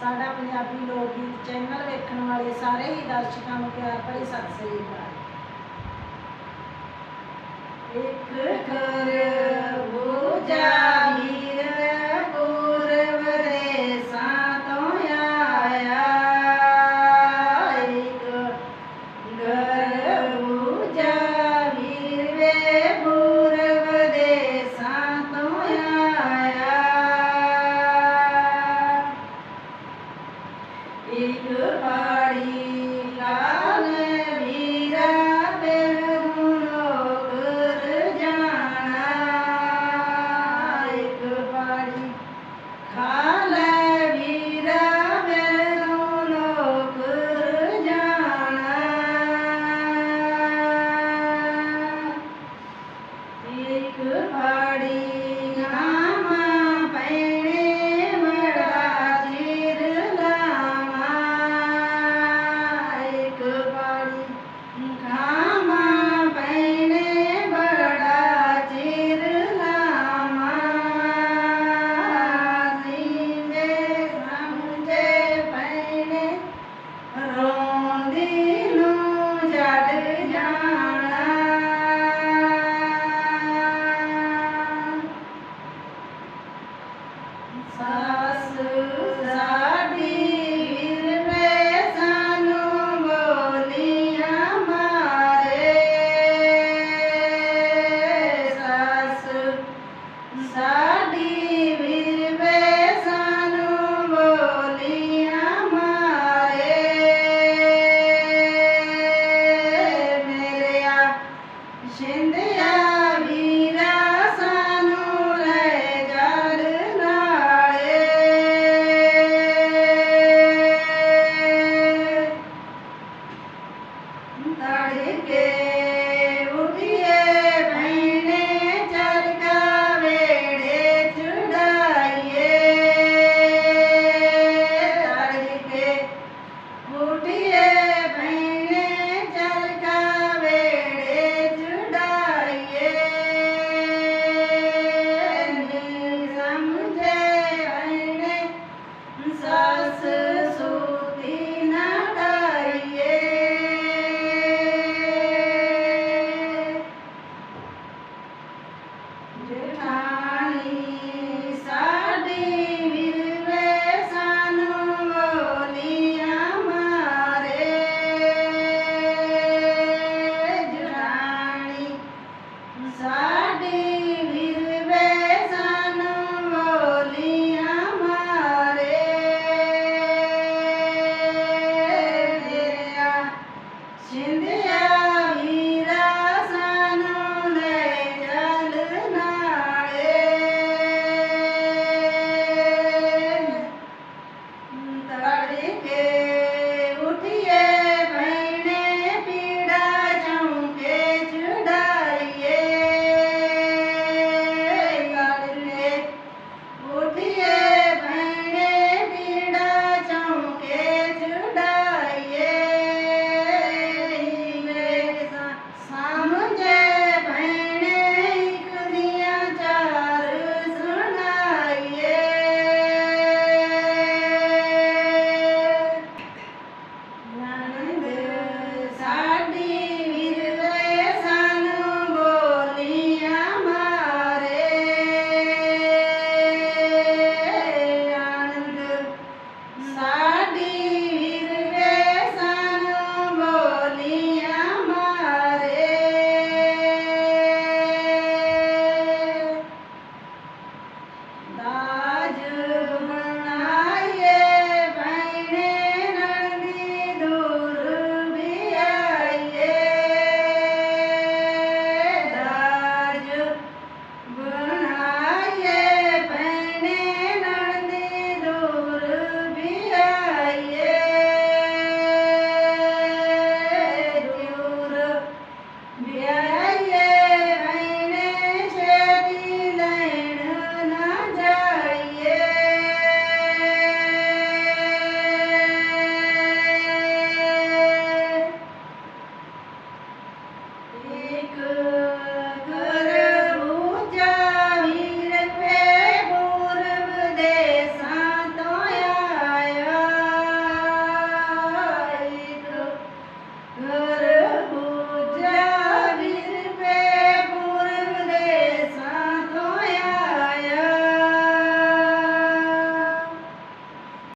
ਸਾਡਾ ਪੰਜਾਬੀ ਲੋਕ ਗੀਤ ਚੈਨਲ ਵੇਖਣ ਵਾਲੇ ਸਾਰੇ ਹੀ ਦਰਸ਼ਕਾਂ ਨੂੰ ਪਿਆਰ ਭਰੀ ਸਤਿ ਸ੍ਰੀ ਅਕਾਲ। ਇੱਕ ਕਰਿਆ Nasu yeah.